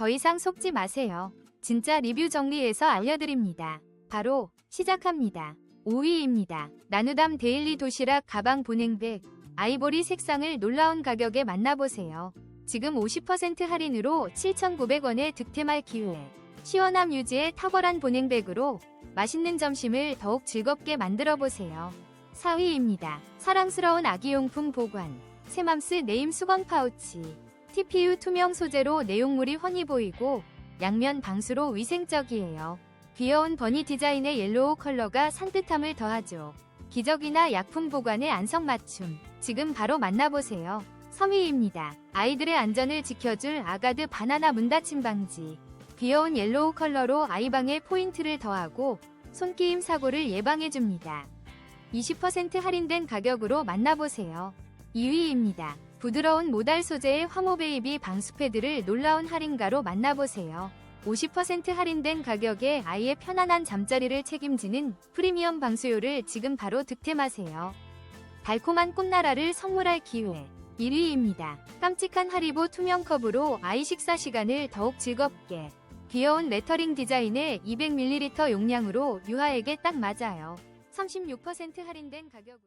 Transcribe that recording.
더 이상 속지 마세요. 진짜 리뷰 정리해서 알려드립니다. 바로 시작합니다. 5위입니다. 나누담 데일리 도시락 가방 보냉백 아이보리 색상을 놀라운 가격에 만나보세요. 지금 50% 할인으로 7,900원에 득템할 기회. 시원함 유지의 탁월한 보냉백으로 맛있는 점심을 더욱 즐겁게 만들어 보세요. 4위입니다. 사랑스러운 아기용품 보관. 세맘스 네임 수건 파우치. TPU 투명 소재로 내용물이 훤히 보이고 양면 방수로 위생적이에요. 귀여운 버니 디자인의 옐로우 컬러가 산뜻함을 더하죠. 기저귀나 약품 보관의 안성맞춤. 지금 바로 만나보세요. 3위입니다. 아이들의 안전을 지켜줄 아가드 바나나 문닫힘 방지. 귀여운 옐로우 컬러로 아이방에 포인트를 더하고 손끼임 사고를 예방해줍니다. 20% 할인된 가격으로 만나보세요. 2위입니다. 부드러운 모달 소재의 화모베이비 방수 패드를 놀라운 할인가로 만나보세요. 50% 할인된 가격에 아이의 편안한 잠자리를 책임지는 프리미엄 방수요를 지금 바로 득템하세요. 달콤한 꿈나라를 선물할 기회. 1위입니다. 깜찍한 하리보 투명 컵으로 아이 식사 시간을 더욱 즐겁게. 귀여운 레터링 디자인의 200ml 용량으로 유아에게 딱 맞아요. 36% 할인된 가격.